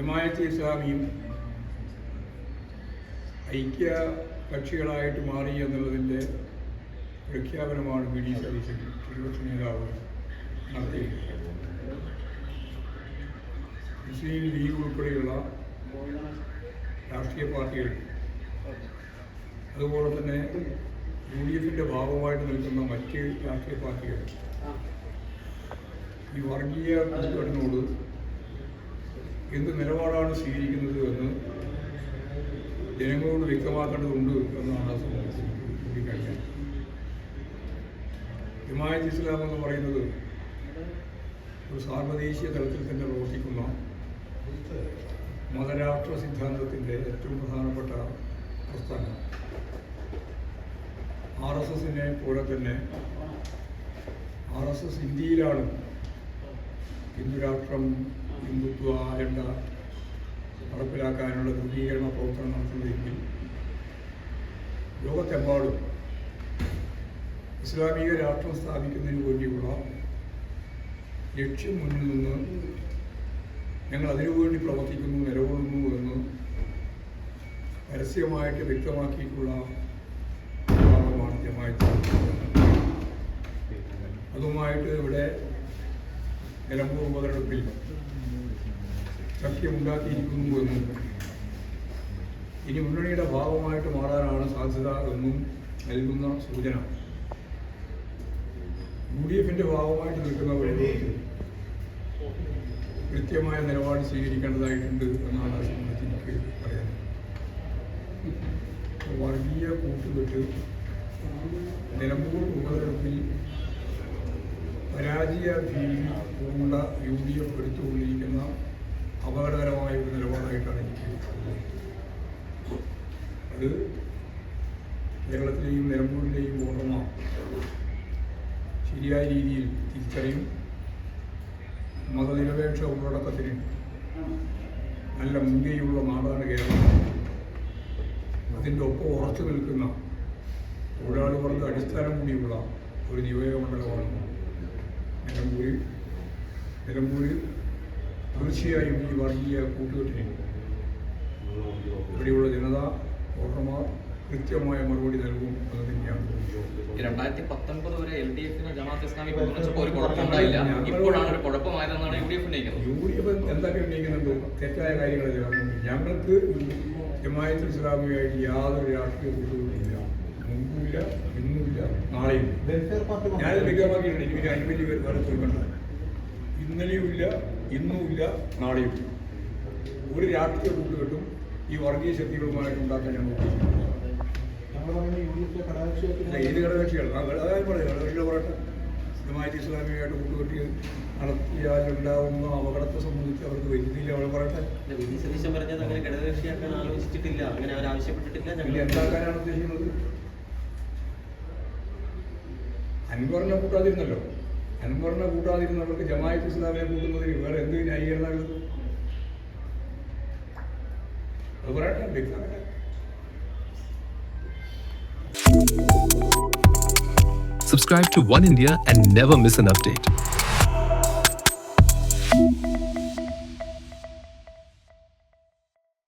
ജമായത്ത് ഇസ്ലാമിയും ഐക്യ കക്ഷികളായിട്ട് മാറി എന്നുള്ളതിന്റെ പ്രഖ്യാപനമാണ് വി ഡി സതീശൻ പ്രതിപക്ഷ നേതാവ് മുസ്ലിം ലീഗ് ഉൾപ്പെടെയുള്ള രാഷ്ട്രീയ പാർട്ടികൾ അതുപോലെ തന്നെ യു ഡി എഫിന്റെ ഭാഗമായിട്ട് നിൽക്കുന്ന മറ്റ് രാഷ്ട്രീയ പാർട്ടികൾ ഈ വർഗീയ കൂട്ടുകെട്ടിനോട് എന്ത് നിലപാടാണ് സ്വീകരിക്കുന്നത് എന്ന് ജനങ്ങളോട് വ്യക്തമാക്കേണ്ടതുണ്ട് എന്നാണ് ചൂണ്ടിക്കാണിക്കാൻ ഹിമായത് ഇസ്ലാം എന്ന് പറയുന്നത് ഒരു സാർവദേശീയ തലത്തിൽ തന്നെ പ്രവർത്തിക്കുന്ന മതരാഷ്ട്ര സിദ്ധാന്തത്തിന്റെ ഏറ്റവും പ്രധാനപ്പെട്ട പ്രസ്ഥാനം. ആർ എസ് എസിനെ പോലെ തന്നെ ആർ എസ് എസ് ഇന്ത്യയിലാണ് ഹിന്ദുരാഷ്ട്രം ഹിന്ദുത്വ അജണ്ട നടപ്പിലാക്കാനുള്ള ധ്രുവീകരണ പ്രവർത്തനം നടത്തുന്നതെങ്കിൽ ലോകത്തെമ്പാടും ഇസ്ലാമിക രാഷ്ട്രം സ്ഥാപിക്കുന്നതിന് വേണ്ടിയുള്ള ലക്ഷ്യം മുന്നിൽ നിന്ന് ഞങ്ങൾ അതിനുവേണ്ടി പ്രവർത്തിക്കുന്നു നിലകൊള്ളുന്നു എന്ന് പരസ്യമായിട്ട് വ്യക്തമാക്കിയിട്ടുള്ള ഭാഗമാണ് അതുമായിട്ട് ഇവിടെ നിലമ്പൂർ ഉപതെരഞ്ഞെടുപ്പിൽ സഖ്യമുണ്ടാക്കിയിരിക്കുന്നു എന്നും. ഇനി മുന്നണിയുടെ ഭാഗമായിട്ട് മാറാനാണ് സാധ്യത എന്നും നൽകുന്ന സൂചന. യു ഡി എഫിന്റെ ഭാഗമായിട്ട് നിൽക്കുന്ന കൃത്യമായ നിലപാട് സ്വീകരിക്കേണ്ടതായിട്ടുണ്ട് എന്നാണ് ആ സംബന്ധിച്ച് എനിക്ക് പറയാൻ വർഗീയ കൂട്ടുകെട്ട് നിലമ്പൂർ ഉപതെരഞ്ഞെടുപ്പിൽ പരാജയ ഭീതി പൂണ്ട യു ഡി എഫ് എടുത്തുകൊണ്ടിരിക്കുന്ന അപകടകരമായ ഒരു നിലപാടായിട്ടാണ് എനിക്ക് അത് കേരളത്തിലെയും നിലമ്പൂരിലെയും ഓർമ്മ ശരിയായ രീതിയിൽ തിരിച്ചറിയും. മതനിരപേക്ഷ ഉള്ളടക്കത്തിന് നല്ല മുൻകൈയുള്ള നാടാണ് കേരളം. അതിന്റെ ഒപ്പം ഉറച്ചു നിൽക്കുന്ന തൊഴിലാളി അടിസ്ഥാനം കൂടിയുള്ള ഒരു നിയോജകമണ്ഡലമാണ് നിലമ്പൂരിൽ നിലമ്പൂരിൽ തീർച്ചയായും ഈ വർഗീയ കൂട്ടുകെട്ടിന് ഇവിടെയുള്ള ജനത വോട്ടർമാർ കൃത്യമായ മറുപടി നൽകും എന്ന് തന്നെയാണ് രണ്ടായിരത്തി പത്തൊൻപത് വരെ എൽ ഡി എഫിന് ജമാഅത്ത് ഇസ്ലാമി പിന്തുണച്ചപ്പോൾ ഒരു കുഴപ്പമുണ്ടായില്ല ഇപ്പോഴാണ് ഒരു കുഴപ്പമായതെന്നാണ് യു ഡി എഫ് ഉന്നയിക്കുന്നത്. യു ഡി എഫ് എന്തൊക്കെ ഉന്നയിക്കുന്നുണ്ട്? തെറ്റായ കാര്യങ്ങളല്ല ഞങ്ങൾക്ക് ജമാഅത്ത് ഇസ്ലാമിയായിട്ട് യാതൊരു രാഷ്ട്രീയ കൂട്ടുകൂടിയില്ല മുമ്പുമില്ല ഇന്നുമില്ല നാളെയും ഞാനത് വ്യക്തമാക്കിയിട്ടുണ്ട്. എനിക്ക് അനുമതി വേറെ ചോദിക്കണ്ട ഇന്നലെയുമില്ല ഇന്നുമില്ല നാളെയും ഒരു രാഷ്ട്രീയ കൂട്ടുകെട്ടും ഈ വർഗീയ ശക്തികളുമായിട്ട് ഉണ്ടാക്കാൻ ഞാൻ ഞങ്ങൾ അല്ല, ഏത് ഘടകകക്ഷികൾ അതായത് പറയാം ഘടകകക്ഷികൾ പറയട്ടെ ജമാഅത്ത് ഇസ്ലാമിയായിട്ട് കൂട്ടുകെട്ടി നടത്തിയാലുണ്ടാവുന്ന അപകടത്തെ സംബന്ധിച്ച് അവർക്ക് വരുന്നില്ല അവൾ പറയട്ടെ സതീശൻ പറഞ്ഞത് അങ്ങനെ ഘടകകക്ഷിയാക്കാൻ ആലോചിച്ചിട്ടില്ല. അങ്ങനെ അവർ ആവശ്യപ്പെട്ടിട്ടില്ല ഞങ്ങൾ. എന്താക്കാനാണ് ഉദ്ദേശിക്കുന്നത്? അൻവറിനെ കൂട്ടാതിരുന്നല്ലോ. അൻവറിനെ കൂട്ടാതിരുന്നവർക്ക് ജമായത്ത് ഇസ്ലാമിനെ കൂട്ടുന്നതിന് വേറെ എന്ത് ന്യായീകരണമുള്ളത് അത് പറയട്ടെ Subscribe to One India and never miss an update.